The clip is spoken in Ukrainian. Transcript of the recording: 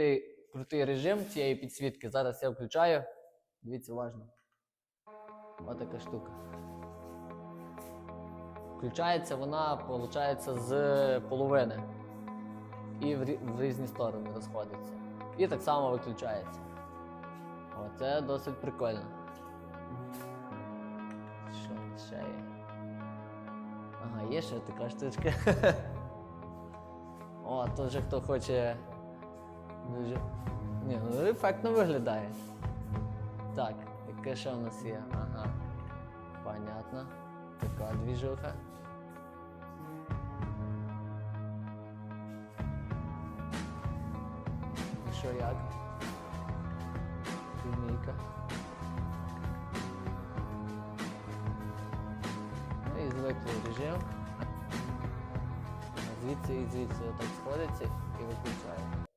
крутий, крутий режим цієї підсвітки. Зараз я включаю. Дивіться уважно. Ось така штука. Включається вона, виходить, з половини. І в, різні сторони розходиться. І так само виключається. Оце досить прикольно. Що ще є? Ага, є ще така штучка. О, тут вже хто хоче. Дуже. Ні, ну ефектно виглядає. Так, яке ще у нас є? Ага. Понятно. Така двіжуха. Що як? Лінійка. Ну і звиклий режим. Звідси і звідси отак сходиться і виключає.